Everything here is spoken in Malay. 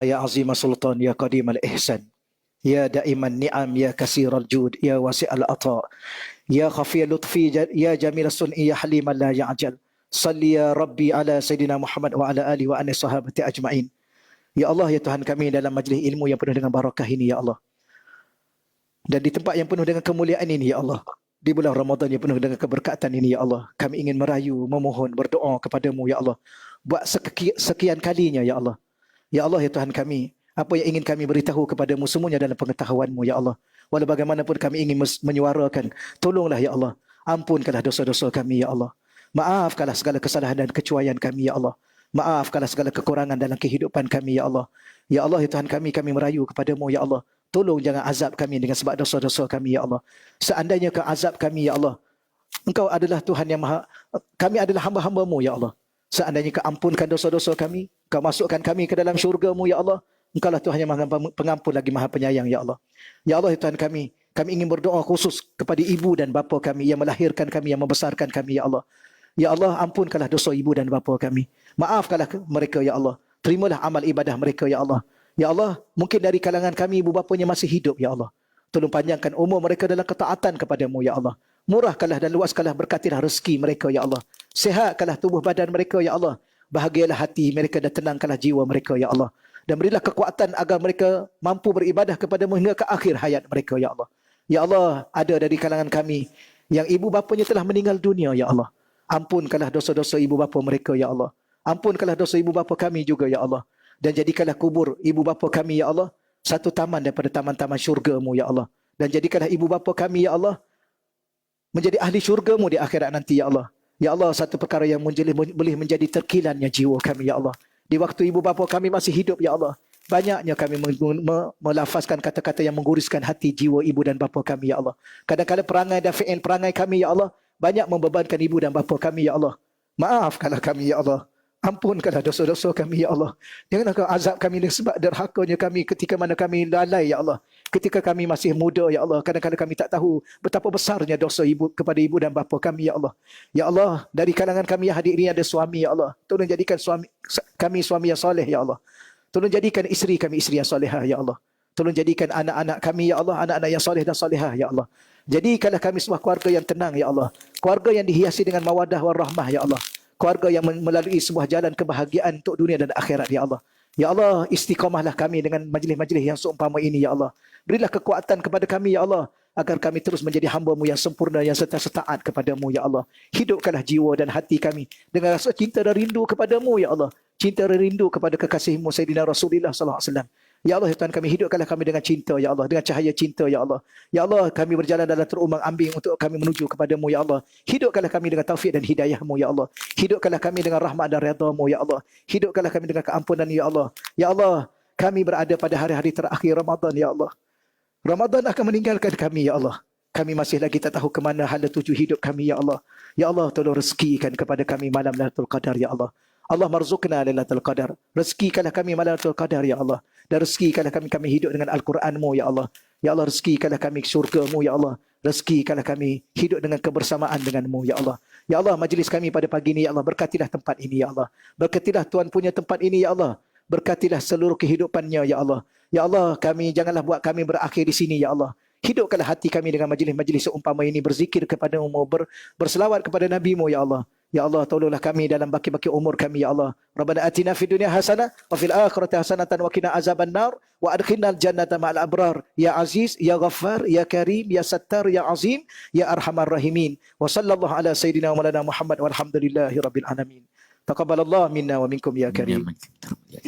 Ya Azimah Sultan, Ya Qadim Al-Ihsan, Ya Daiman Ni'am, Ya Kasir Al-Jud, Ya Wasi Al-Ata, Ya Khafi Al-Lutfi, Ya Jamil Al-Sun'i, Ya Halim Al-La ya Ya'jal, Salli Ya Rabbi Ala Sayyidina Muhammad Wa Ala Ali Wa anis Sahabati Ajma'in. Ya Allah, Ya Tuhan kami dalam majlis ilmu yang penuh dengan barakah ini, Ya Allah. Dan di tempat yang penuh dengan kemuliaan ini, Ya Allah. Di bulan Ramadan yang penuh dengan keberkatan ini, Ya Allah. Kami ingin merayu, memohon, berdoa kepadamu, Ya Allah. Buat sekian kalinya, Ya Allah. Ya Allah, ya Tuhan kami. Apa yang ingin kami beritahu kepadamu semuanya dalam pengetahuanmu, Ya Allah. Walau bagaimanapun kami ingin menyuarakan. Tolonglah, Ya Allah. Ampunkanlah dosa-dosa kami, Ya Allah. Maafkanlah segala kesalahan dan kecuaian kami, Ya Allah. Maafkanlah segala kekurangan dalam kehidupan kami, Ya Allah. Ya Allah, ya Tuhan kami, kami merayu kepadamu, Ya Allah. Tolong jangan azab kami dengan sebab dosa-dosa kami, Ya Allah. Seandainya kau azab kami, Ya Allah. Engkau adalah Tuhan yang maha, kami adalah hamba-hambamu, Ya Allah. Seandainya kau ampunkan dosa-dosa kami, kau masukkan kami ke dalam syurgamu, Ya Allah. Engkau lah Tuhan yang maha pengampun lagi maha penyayang, Ya Allah. Ya Allah, ya Tuhan kami, kami ingin berdoa khusus kepada ibu dan bapa kami yang melahirkan kami, yang membesarkan kami, Ya Allah. Ya Allah, ampunkanlah dosa ibu dan bapa kami. Maafkanlah mereka, Ya Allah. Terimalah amal ibadah mereka, Ya Allah. Ya Allah, mungkin dari kalangan kami ibu bapanya masih hidup, Ya Allah. Tolong panjangkan umur mereka dalam ketaatan kepadamu, Ya Allah. Murahkanlah dan luaskanlah berkatilah rezeki mereka, Ya Allah. Sehatkanlah tubuh badan mereka, Ya Allah. Bahagialah hati mereka dan tenangkanlah jiwa mereka, Ya Allah. Dan berilah kekuatan agar mereka mampu beribadah kepadamu hingga ke akhir hayat mereka, Ya Allah. Ya Allah, ada dari kalangan kami yang ibu bapanya telah meninggal dunia, Ya Allah. Ampunkanlah dosa-dosa ibu bapa mereka, Ya Allah. Ampunkanlah dosa ibu bapa kami juga, Ya Allah. Dan jadikanlah kubur ibu bapa kami, Ya Allah. Satu taman daripada taman-taman syurgamu, Ya Allah. Dan jadikanlah ibu bapa kami, Ya Allah. Menjadi ahli syurgamu di akhirat nanti, Ya Allah. Ya Allah, satu perkara yang boleh menjadi terkilannya jiwa kami, Ya Allah. Di waktu ibu bapa kami masih hidup, Ya Allah. Banyaknya kami melafazkan kata-kata yang mengguriskan hati jiwa ibu dan bapa kami, Ya Allah. Kadang-kadang perangai dan perangai kami, Ya Allah banyak membebankan ibu dan bapa kami, Ya Allah. Maafkanlah kami, Ya Allah. Ampunkanlah dosa-dosa kami, Ya Allah. Janganlah kau azab kami dengan sebab derhakanya kami ketika mana kami lalai, Ya Allah. Ketika kami masih muda, Ya Allah. Kadang-kadang kami tak tahu betapa besarnya dosa ibu kepada ibu dan bapa kami, Ya Allah. Ya Allah, dari kalangan kami yang hadir ini ada suami, Ya Allah. Tolong jadikan suami kami suami yang soleh, Ya Allah. Tolong jadikan isteri kami isteri yang solehah, Ya Allah. Tolong jadikan anak-anak kami, Ya Allah. Anak-anak yang soleh dan solehah, Ya Allah. Jadikanlah kami sebuah keluarga yang tenang, Ya Allah. Keluarga yang dihiasi dengan mawadah warahmah, Ya Allah. Keluarga yang melalui sebuah jalan kebahagiaan untuk dunia dan akhirat, Ya Allah. Ya Allah, istiqamahlah kami dengan majlis-majlis yang seumpama ini, Ya Allah. Berilah kekuatan kepada kami, Ya Allah. Agar kami terus menjadi hamba-Mu yang sempurna, yang serta setaat kepadamu, Ya Allah. Hidupkanlah jiwa dan hati kami dengan rasa cinta dan rindu kepadamu, Ya Allah. Cinta dan rindu kepada kekasihmu, Sayyidina Rasulullah SAW. Ya Allah, ya Tuhan kami hidupkanlah kami dengan cinta, Ya Allah. Dengan cahaya cinta, Ya Allah. Ya Allah, kami berjalan dalam terumbang ambing untuk kami menuju kepadamu, Ya Allah. Hidupkanlah kami dengan taufik dan hidayahmu, Ya Allah. Hidupkanlah kami dengan rahmat dan redamu, Ya Allah. Hidupkanlah kami dengan keampunan, Ya Allah. Ya Allah, kami berada pada hari-hari terakhir Ramadan, Ya Allah. Ramadan akan meninggalkan kami, Ya Allah. Kami masih lagi tak tahu ke mana hala tuju hidup kami, Ya Allah. Ya Allah, tolong rezekikan kepada kami malam Lailatul Qadar, Ya Allah. Allah marzukna Lailatul Qadar. Rezekikanlah kami malam Lailatul Qadar, Ya Allah dan rezekikanlah kami kami hidup dengan Al-Quranmu ya Allah. Ya Allah rezekikanlah kami syurgamu ya Allah. Rezekikanlah kami hidup dengan kebersamaan denganmu ya Allah. Ya Allah majlis kami pada pagi ini ya Allah berkatilah tempat ini ya Allah. Berkatilah Tuhan punya tempat ini ya Allah. Berkatilah seluruh kehidupannya ya Allah. Ya Allah kami janganlah buat kami berakhir di sini ya Allah. Hidupkanlah hati kami dengan majlis-majlis seumpama ini berzikir kepada-Mu ber, berselawat kepada Nabi-Mu ya Allah. Ya Allah tolonglah kami dalam baki-baki umur kami ya Allah. Rabbana atina fid dunya hasanah wa fil akhirati hasanatan wa qina azaban nar wa adkhilnal jannata ma'al abrar. Ya Aziz, ya Ghaffar, ya Karim, ya Sattar, ya Azim, ya Arhamar Rahimin. Wa sallallahu ala sayidina wa Muhammad walhamdulillahi rabbil alamin. Taqabbalallah minna wa minkum ya Karim. Ya,